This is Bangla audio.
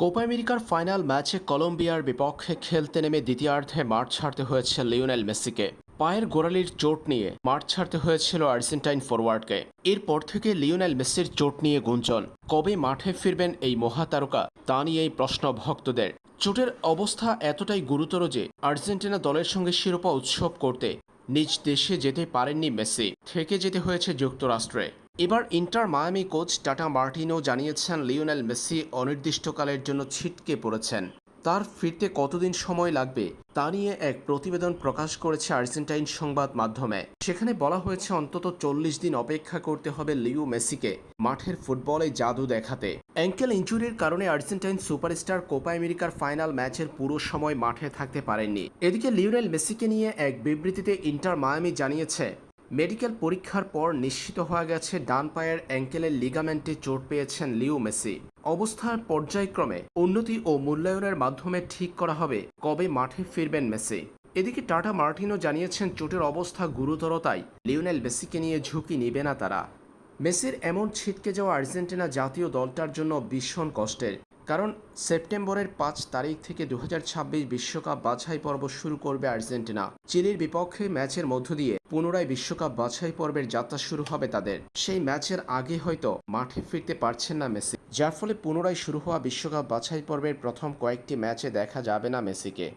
কোপা আমেরিকার ফাইনাল ম্যাচে কলম্বিয়ার বিপক্ষে খেলতে নেমে দ্বিতীয়ার্ধে মাঠ ছাড়তে হয়েছে লিওনেল মেসিকে। পায়ের গোড়ালির চোট নিয়ে মাঠ ছাড়তে হয়েছিল আর্জেন্টাইন ফরওয়ার্ডকে এরপর থেকে লিওনেল মেসির চোট নিয়ে গুঞ্জন, কবে মাঠে ফিরবেন এই মহাতারকা? তা নিয়েই প্রশ্ন ভক্তদের। চোটের অবস্থা এতটাই গুরুতর যে আর্জেন্টিনা দলের সঙ্গে শিরোপা উৎসব করতে নিজ দেশে যেতে পারেননি মেসি, থেকে যেতে হয়েছে যুক্তরাষ্ট্রে। এবার Inter Miami coach Tata Martino জানিয়েছেন লিওনেল মেসি অনির্দিষ্টকালের জন্য ছিটকে পড়েছেন। তার ফিরতে কতদিন সময় লাগবে তা নিয়ে এক প্রতিবেদন প্রকাশ করেছে আর্জেন্টাইন সংবাদ মাধ্যমে। সেখানে বলা হয়েছে, অন্তত চল্লিশ দিন অপেক্ষা করতে হবে লিও মেসিকে মাঠের ফুটবলে জাদু দেখাতে। অ্যাঙ্কেল ইঞ্জুরির কারণে আর্জেন্টাইন সুপারস্টার কোপা আমেরিকার ফাইনাল ম্যাচের পুরো সময় মাঠে থাকতে পারেননি। এদিকে লিওনেল মেসিকে নিয়ে এক বিবৃতিতে ইন্টার মায়ামি জানিয়েছে মেডিকেল পরীক্ষার পর নিশ্চিত হওয়া গেছে ডান পায়ের অ্যাঙ্কেলের লিগামেন্টে চোট পেয়েছেন লিও মেসি। অবস্থার পর্যায়ক্রমে উন্নতি ও মূল্যায়নের মাধ্যমে ঠিক করা হবে কবে মাঠে ফিরবেন মেসি। এদিকে টাটা মার্টিনও জানিয়েছেন চোটের অবস্থা গুরুতরতাই লিওনেল মেসিকে নিয়ে ঝুঁকি নেবে না তারা। মেসির এমন ছিটকে যাওয়া আর্জেন্টিনা জাতীয় দলটার জন্য ভীষণ কষ্টের। কারণ সেপ্টেম্বরের পাঁচ তারিখ থেকে দু বিশ্বকাপ বাছাই পর্ব শুরু করবে আর্জেন্টিনা। চিলির বিপক্ষে ম্যাচের মধ্য দিয়ে পুনরায় বিশ্বকাপ বাছাই পর্বের যাত্রা শুরু হবে তাদের। সেই ম্যাচের আগে হয়তো মাঠে ফিরতে পারছেন না মেসি, যার ফলে পুনরায় শুরু হওয়া বিশ্বকাপ বাছাই পর্বের প্রথম কয়েকটি ম্যাচে দেখা যাবে না মেসিকে।